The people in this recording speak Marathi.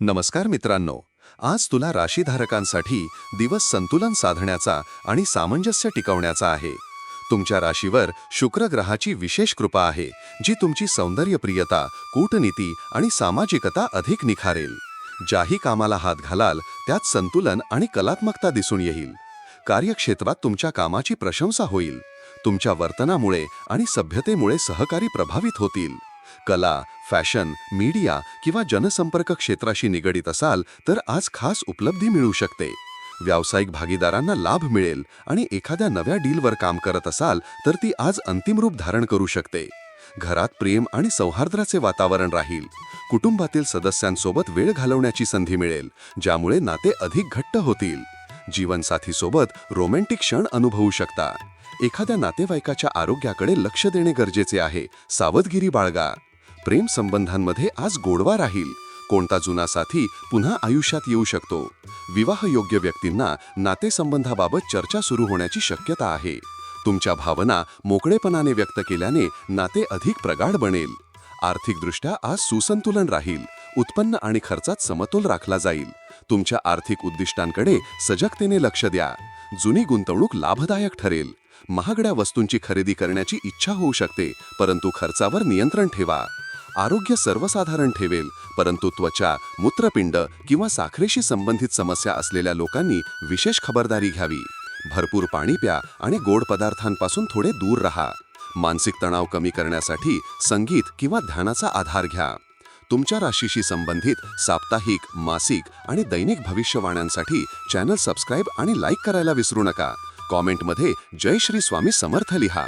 नमस्कार मित्रांनो. आज तुला राशीधारकांसाठी दिवस संतुलन साधण्याचा आणि सामंजस्य टिकवण्याचा आहे. तुमच्या राशीवर शुक्र ग्रहाची विशेष कृपा आहे जी तुमची सौंदर्यप्रियता कूटनीती आणि सामाजिकता अधिक निखारेल. ज्याही कामाला हात घालाल त्यात संतुलन आणि कलात्मकता दिसून येईल. कार्यक्षेत्रात तुमच्या कामाची प्रशंसा होईल. तुमच्या वर्तनामुळे आणि सभ्यतेमुळे सहकारी प्रभावित होतील. कला फॅशन मीडिया किंवा जनसंपर्क क्षेत्राशी निगडीत असाल तर आज खास उपलब्धी मिळू शकते. व्यावसायिक भागीदारांना लाभ मिळेल आणि एखाद्या नव्या डीलवर काम करत असाल तर ती आज अंतिम रूप धारण करू शकते. घरात प्रेम आणि सौहार्द्राचे वातावरण राहील. कुटुंबातील सदस्यांसोबत वेळ घालवण्याची संधी मिळेल ज्यामुळे नाते अधिक घट्ट होतील. जीवनसाथीसोबत रोमॅन्टिक क्षण अनुभवू शकता. एखाद्या नातेवाईकाच्या आरोग्याकडे लक्ष देणे गरजेचे आहे. सावधगिरी बाळगा. प्रेम संबंधांमध्ये आज गोडवा राहील. कोणता जुना साथी पुन्हा आयुष्यात येऊ शकतो? विवाहयोग्य व्यक्तींना नातेसंबंधाबाबत चर्चा सुरू होण्याची शक्यता आहे. तुमच्या भावना मोकळेपणाने व्यक्त केल्याने नाते अधिक प्रगाढ बनेल. आर्थिकदृष्ट्या आज सुसंतुलन राहील. उत्पन्न आणि खर्चात समतोल राखला जाईल. तुमच्या आर्थिक उद्दिष्टांकडे सजगतेने लक्ष द्या. जुनी गुंतवणूक लाभदायक ठरेल. महागड्या वस्तूंची खरेदी करण्याची इच्छा होऊ शकते परंतु खर्चावर नियंत्रण ठेवा. आरोग्य सर्वसाधारण ठेवेल परंतु त्वचा मूत्रपिंड किंवा साखरेशी संबंधित समस्या असलेल्या लोकांनी विशेष खबरदारी घ्यावी. भरपूर पाणी प्या आणि गोड पदार्थांपासून थोडे दूर राहा. मानसिक तणाव कमी करण्यासाठी संगीत किंवा ध्यानाचा आधार घ्या. तुमच्या राशीशी संबंधित साप्ताहिक मासिक आणि दैनिक भविष्यवाण्यांसाठी चॅनल सबस्क्राईब आणि लाईक करायला विसरू नका. कॉमेंटमध्ये जय श्री स्वामी समर्थ लिहा.